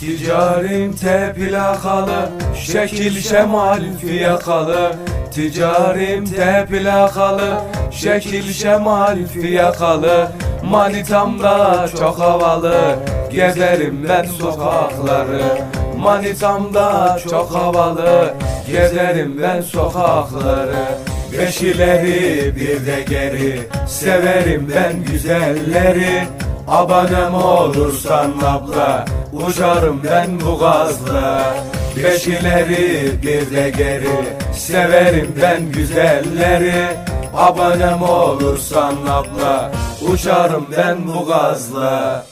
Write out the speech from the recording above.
Ticarim te plakalı Şekil şemal fiyakalı. Ticarim te plakalı Şekil şemal fiyakalı. Manitam da çok havalı Gezerim ben sokakları. Manitam da çok havalı Gezerim ben sokakları. Beş ileri bir de geri Severim ben güzelleri. Abonem olursan abla Uçarım ben bu gazla. Beş ileri bir de geri. Severim ben güzelleri. Abonem olursan abla Uçarım ben bu gazla